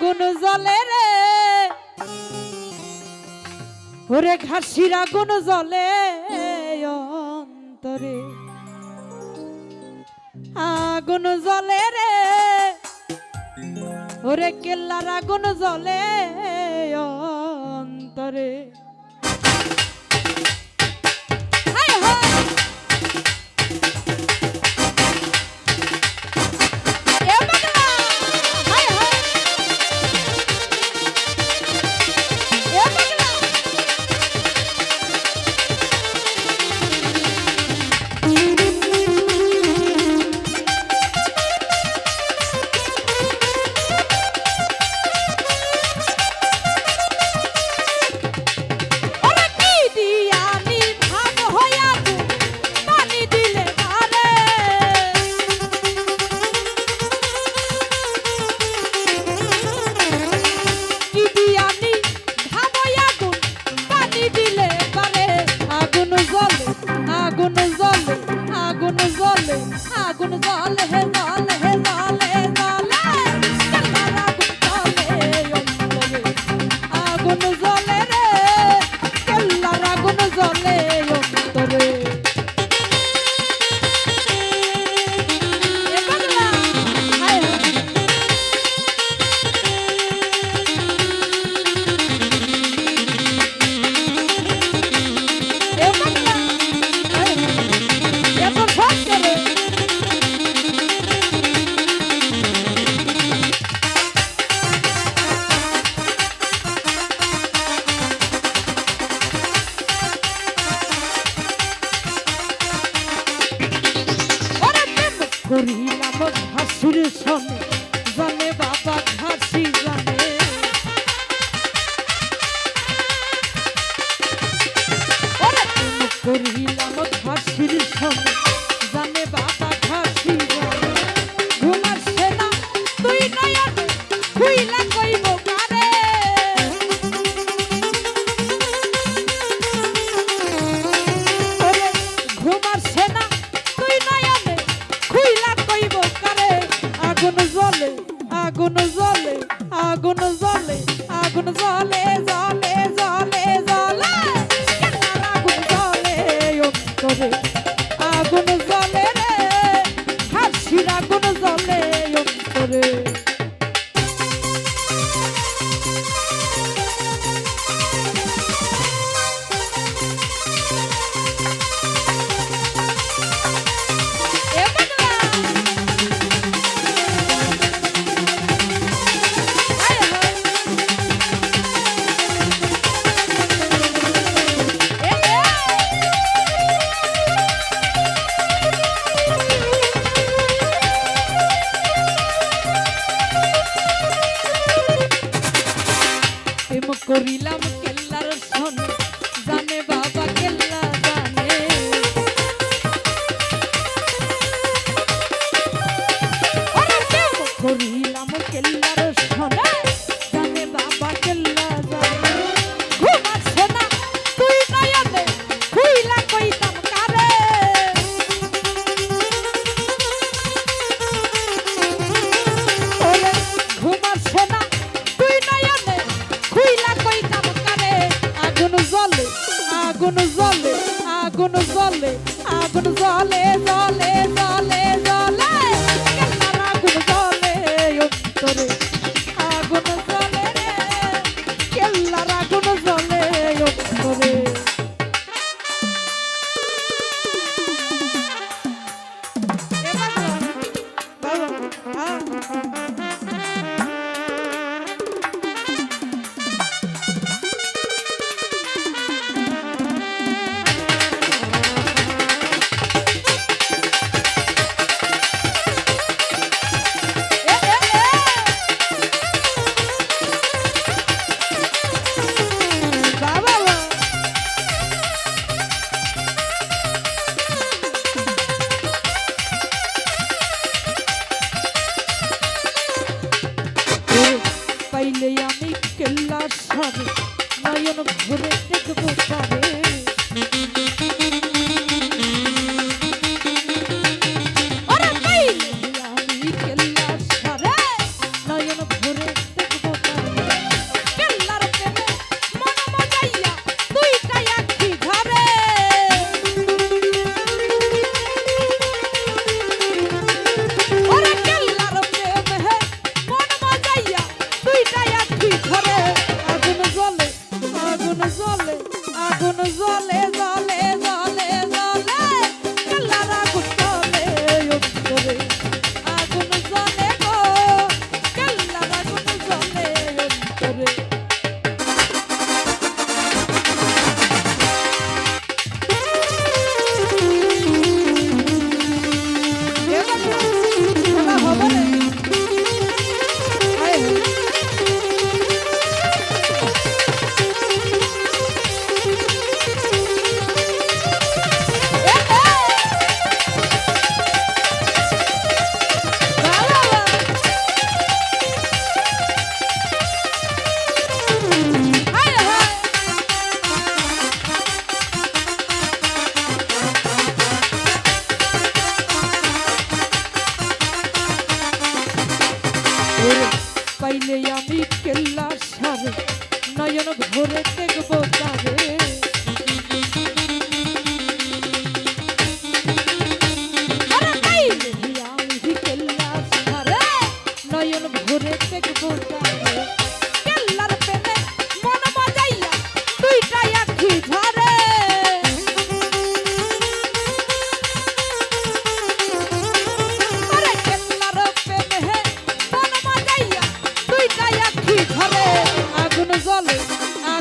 আগুন জলে রে। ওরে ঘাসির আগুন জলে অন্তরে। আগুন জলে রে। ওরে কেল্লার আগুন জলে অন্তরে।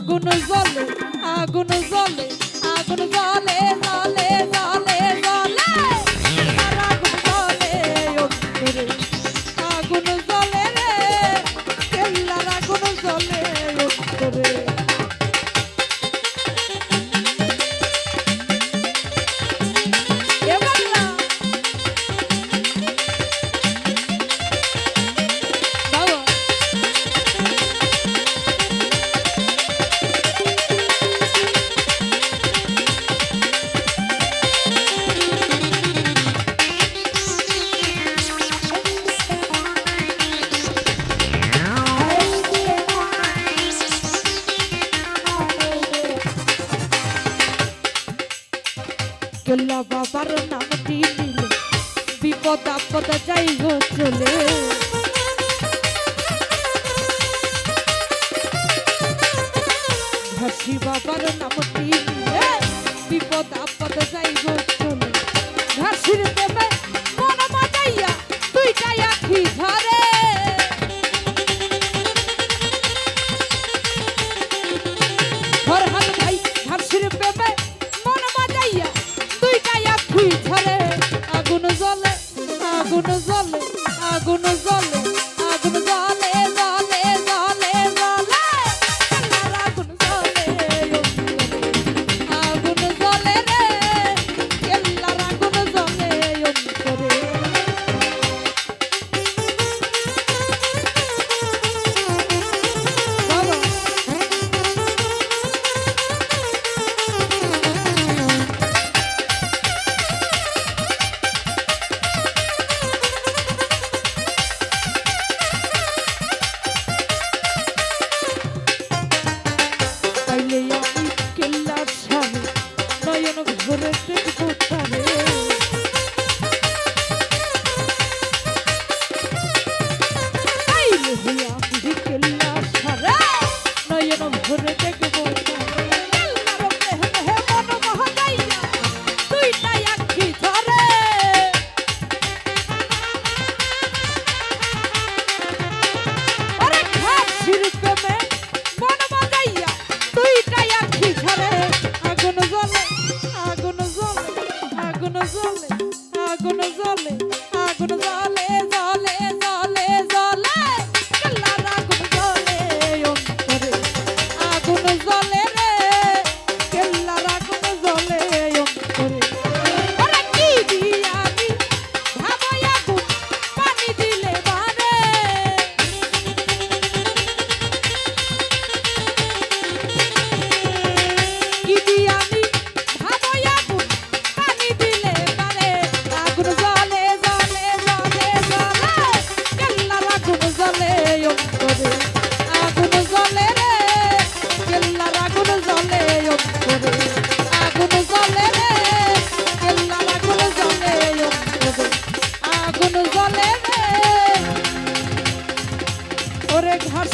Goodness. গোল্লা বাবার নামটি নিলে বিপদ আপদ যাই গো চলে। ঘাসি বাবার নামটি নিলে বিপদ আপদ যাই গো চলে। ঘাসির দেবে লাঠি ছাড়ে আগুন জ্বলে আগুন জ্বলে আগুন জ্বলে।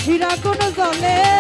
হীরা কোন জলে